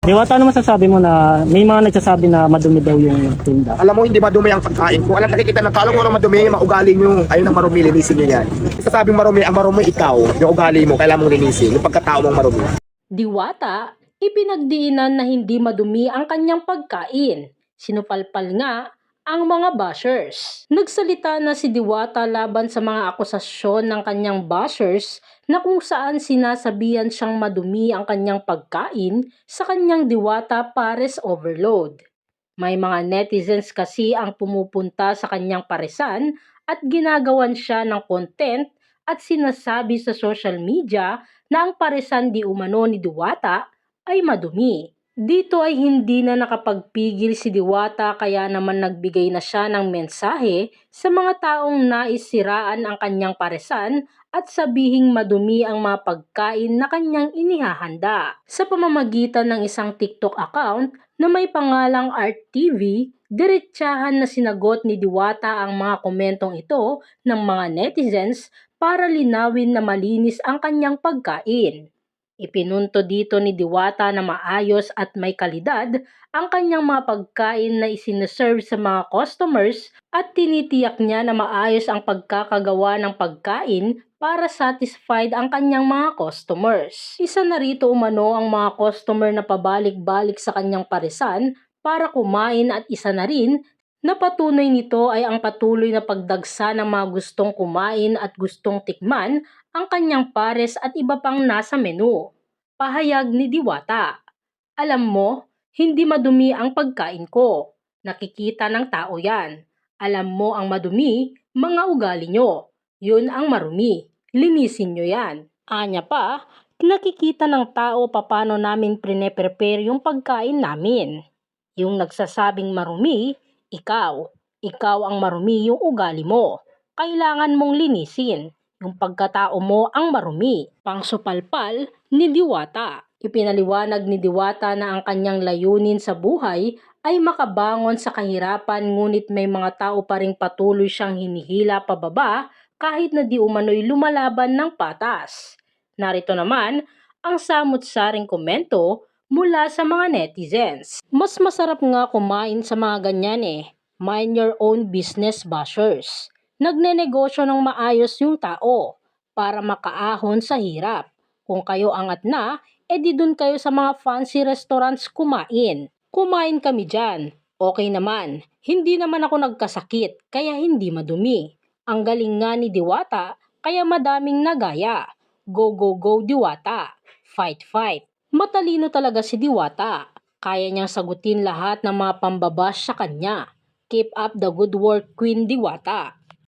Diwata, ano masasabi mo na may mga nagsasabi na madumi daw yung tinda? Alam mo, hindi madumi ang pagkain ko. Alam, nakikita ng talo mo na madumi, yung ugali nyo. Ayun ang marumi, linisin nyo yan. Sasabing marumi, ang marumi ikaw, yung ugali mo, kailangan mong linisin. Yung pagkatao mong marumi. Diwata, ipinagdiinan na hindi madumi ang kanyang pagkain. Sinupalpal nga ang mga bashers. Nagsalita na si Diwata laban sa mga akusasyon ng kanyang bashers na kung saan sinasabihan siyang madumi ang kanyang pagkain sa kanyang Diwata Pares Overload. May mga netizens kasi ang pumupunta sa kanyang paresan at ginagawan siya ng content at sinasabi sa social media na ang paresan di umano ni Diwata ay madumi. Dito ay hindi na nakapagpigil si Diwata kaya naman nagbigay na siya ng mensahe sa mga taong nais siraan ang kanyang paresan at sabihing madumi ang mga pagkain na kanyang inihahanda. Sa pamamagitan ng isang TikTok account na may pangalang Art TV, diretsahan na sinagot ni Diwata ang mga komentong ito ng mga netizens para linawin na malinis ang kanyang pagkain. Ipinunto dito ni Diwata na maayos at may kalidad ang kanyang mga pagkain na isineserve sa mga customers at tinitiyak niya na maayos ang pagkakagawa ng pagkain para satisfied ang kanyang mga customers. Isa na rito umano ang mga customer na pabalik-balik sa kanyang paresan para kumain at isa na rin na patunay nito ay ang patuloy na pagdagsa ng mga gustong kumain at gustong tikman ang kanyang pares at iba pang nasa menu. Pahayag ni Diwata. Alam mo, hindi madumi ang pagkain ko. Nakikita ng tao yan. Alam mo ang madumi, mga ugali nyo. Yun ang marumi. Linisin nyo yan. Anya pa, nakikita ng tao papano namin prepare yung pagkain namin. Yung nagsasabing marumi, ikaw. Ikaw ang marumi yung ugali mo. Kailangan mong linisin. Yung pagkatao mo ang marumi. Pangsupalpal ni Diwata. Ipinaliwanag ni Diwata na ang kanyang layunin sa buhay ay makabangon sa kahirapan ngunit may mga tao pa ring patuloy siyang hinihila pababa kahit na di umano'y lumalaban ng patas. Narito naman ang samot-saring komento mula sa mga netizens. Mas masarap nga kumain sa mga ganyan eh. Mind your own business bashers. Nagnenegosyo ng maayos yung tao para makaahon sa hirap. Kung kayo angat na, edi dun kayo sa mga fancy restaurants kumain. Kumain kami dyan. Okay naman. Hindi naman ako nagkasakit, kaya hindi madumi. Ang galing nga ni Diwata, kaya madaming nagaya. Go, go, go, Diwata. Fight, fight. Matalino talaga si Diwata. Kaya niyang sagutin lahat ng mga pambabash sa kanya. Keep up the good work, Queen Diwata.